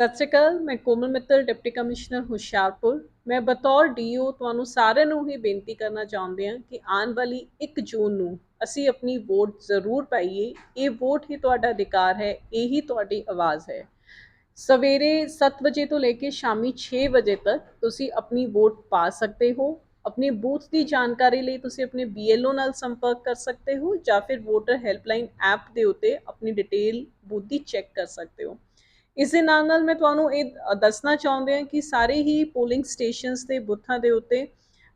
ਸਤਿ ਸ਼੍ਰੀ ਅਕਾਲ, ਮੈਂ ਕੋਮਲ ਮਿੱਤਲ, ਡਿਪਟੀ ਕਮਿਸ਼ਨਰ ਹੁਸ਼ਿਆਰਪੁਰ। ਮੈਂ ਬਤੌਰ ਡੀਓ ਤੁਹਾਨੂੰ ਸਾਰਿਆਂ ਨੂੰ ਹੀ ਬੇਨਤੀ ਕਰਨਾ ਚਾਹੁੰਦੇ ਹਾਂ ਕਿ ਆਉਣ ਵਾਲੀ 1 ਜੂਨ ਨੂੰ ਅਸੀਂ ਆਪਣੀ ਵੋਟ ਜ਼ਰੂਰ ਪਾਈਏ। ਇਹ ਵੋਟ ਹੀ ਤੁਹਾਡਾ ਅਧਿਕਾਰ ਹੈ, ਇਹੀ ਤੁਹਾਡੀ ਆਵਾਜ਼ ਹੈ। ਸਵੇਰੇ 7 ਵਜੇ ਤੋਂ ਲੈ ਕੇ ਸ਼ਾਮੀ 6 ਵਜੇ ਤੱਕ ਤੁਸੀਂ ਆਪਣੀ ਵੋਟ ਪਾ ਸਕਦੇ ਹੋ। ਆਪਣੇ ਬੂਥ ਦੀ ਜਾਣਕਾਰੀ ਲਈ ਤੁਸੀਂ ਆਪਣੇ BLO ਨਾਲ ਸੰਪਰਕ ਕਰ ਸਕਦੇ ਹੋ ਜਾਂ ਫਿਰ ਵੋਟਰ ਹੈਲਪਲਾਈਨ ਐਪ ਦੇ ਉੱਤੇ ਆਪਣੀ ਡਿਟੇਲ ਬੂਥ ਦੀ ਚੈੱਕ ਕਰ ਸਕਦੇ ਹੋ। ਇਸ ਦੇ ਨਾਲ ਨਾਲ ਮੈਂ ਤੁਹਾਨੂੰ ਇਹ ਦੱਸਣਾ ਚਾਹੁੰਦੇ ਹਾਂ ਕਿ ਸਾਰੇ ਹੀ ਪੋਲਿੰਗ ਸਟੇਸ਼ਨਸ ਤੇ ਬੂਥਾਂ ਦੇ ਉੱਤੇ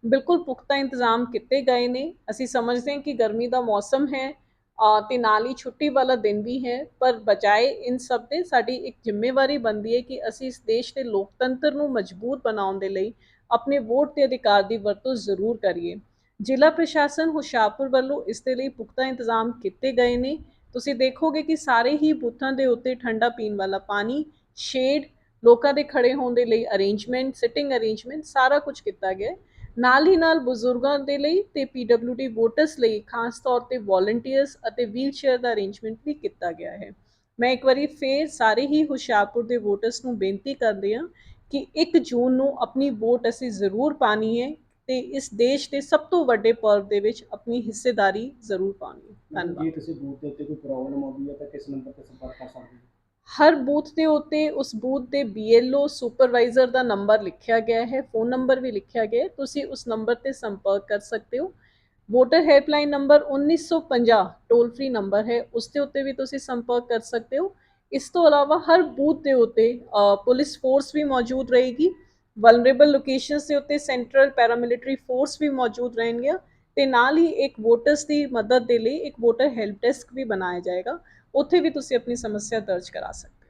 ਬਿਲਕੁਲ ਪੁਖਤਾ ਇੰਤਜ਼ਾਮ ਕੀਤੇ ਗਏ ਨੇ। ਅਸੀਂ ਸਮਝਦੇ ਹਾਂ ਕਿ ਗਰਮੀ ਦਾ ਮੌਸਮ ਹੈ ਅ, ਤੇ ਨਾਲ ਹੀ ਛੁੱਟੀ ਵਾਲਾ ਦਿਨ ਵੀ ਹੈ ਪਰ ਬਜਾਏ ਇਨ ਸਭ ਦੇ ਸਾਡੀ ਇੱਕ ਜ਼ਿੰਮੇਵਾਰੀ ਬਣਦੀ ਹੈ ਕਿ ਅਸੀਂ ਇਸ ਦੇਸ਼ ਦੇ ਲੋਕਤੰਤਰ ਨੂੰ ਮਜ਼ਬੂਤ ਬਣਾਉਣ ਦੇ ਲਈ ਆਪਣੇ ਵੋਟ ਦੇ ਅਧਿਕਾਰ ਦੀ ਵਰਤੋਂ ਜ਼ਰੂਰ ਕਰੀਏ। ਜ਼ਿਲ੍ਹਾ ਪ੍ਰਸ਼ਾਸਨ ਹੁਸ਼ਿਆਰਪੁਰ ਵੱਲੋਂ ਇਸ ਦੇ ਲਈ ਪੁਖਤਾ ਇੰਤਜ਼ਾਮ ਕੀਤੇ ਗਏ ਨੇ। ਤੁਸੀਂ ਦੇਖੋਗੇ ਕਿ ਸਾਰੇ ਹੀ ਬੂਥਾਂ ਦੇ ਉੱਤੇ ਠੰਡਾ ਪੀਣ ਵਾਲਾ ਪਾਣੀ ਸ਼ੇਡ ਲੋਕਾਂ ਦੇ ਖੜੇ ਹੋਣ ਦੇ ਲਈ ਅਰੇਂਜਮੈਂਟ ਸਿਟਿੰਗ ਅਰੇਂਜਮੈਂਟ ਸਾਰਾ ਕੁਝ ਕੀਤਾ ਗਿਆ ਨਾਲ ਹੀ ਨਾਲ ਬਜ਼ੁਰਗਾਂ ਦੇ ਲਈ ਤੇ PWD ਵੋਟਰਸ ਲਈ ਖਾਸ ਤੌਰ ਤੇ ਵੋਲੰਟੀਅਰਸ ਅਤੇ ਵੀਲਚੇਅਰ ਦਾ ਅਰੇਂਜਮੈਂਟ ਵੀ ਕੀਤਾ ਗਿਆ ਹੈ। ਮੈਂ ਇੱਕ ਵਾਰੀ ਫੇਰ ਸਾਰੇ ਹੀ ਹੁਸ਼ਿਆਰਪੁਰ ਦੇ ਵੋਟਰਸ ਨੂੰ ਬੇਨਤੀ ਕਰਦੀ ਹਾਂ ਕਿ 1 ਜੂਨ ਨੂੰ ਆਪਣੀ ਵੋਟ ਅਸੀਂ ਜ਼ਰੂਰ ਪਾਣੀ ਹੈ। ਤੇ ਇਸ ਦੇਸ਼ ਦੇ ਸਭ ਤੋਂ ਵੱਡੇ ਪਰਵ ਦੇ ਵਿੱਚ ਆਪਣੀ ਹਿੱਸੇਦਾਰੀ ਜ਼ਰੂਰ ਪਾਣੀ ਧੰਨਵਾਦ ਜੇ ਤੁਸੀਂ ਬੂਥ ਦੇ ਉੱਤੇ ਕੋਈ ਪ੍ਰੋਬਲਮ ਆਉਂਦੀ ਹੈ ਤਾਂ ਕਿਸ ਨੰਬਰ ਤੇ ਸੰਪਰਕ ਕਰ ਸਕਦੇ ਹੋ? ਹਰ ਬੂਥ ਦੇ ਉੱਤੇ ਉਸ ਬੂਥ ਦੇ BLO ਸੁਪਰਵਾਈਜ਼ਰ ਦਾ ਨੰਬਰ ਲਿਖਿਆ ਗਿਆ ਹੈ ਫੋਨ ਨੰਬਰ ਵੀ ਲਿਖਿਆ ਗਿਆ ਹੈ। ਤੁਸੀਂ ਉਸ ਨੰਬਰ ਤੇ ਸੰਪਰਕ ਕਰ ਸਕਦੇ ਹੋ। Voter helpline number 1950 toll free number ਹੈ ਉਸ ਦੇ ਉੱਤੇ ਵੀ ਤੁਸੀਂ ਸੰਪਰਕ ਕਰ ਸਕਦੇ ਹੋ। ਇਸ ਤੋਂ ਇਲਾਵਾ ਹਰ ਬੂਥ ਦੇ ਉੱਤੇ ਪੁਲਿਸ ਫੋਰਸ ਵੀ ਮੌਜੂਦ ਰਹੇਗੀ। ਵਲਨਰੇਬਲ ਲੋਕੇਸ਼ਨਸ ਦੇ ਉੱਤੇ ਸੈਂਟਰਲ ਪੈਰਾਮਿਲਟਰੀ ਫੋਰਸ ਵੀ ਮੌਜੂਦ ਰਹਿਣਗੀਆਂ ਤੇ ਨਾਲ ਹੀ ਇੱਕ ਵੋਟਰਸ ਦੀ ਮਦਦ ਦੇ ਲਈ ਇੱਕ ਵੋਟਰ ਹੈਲਪ ਡੈਸਕ ਵੀ ਬਣਾਇਆ ਜਾਏਗਾ। ਉੱਥੇ ਵੀ ਤੁਸੀਂ ਆਪਣੀ ਸਮੱਸਿਆ ਦਰਜ ਕਰਾ ਸਕਦੇ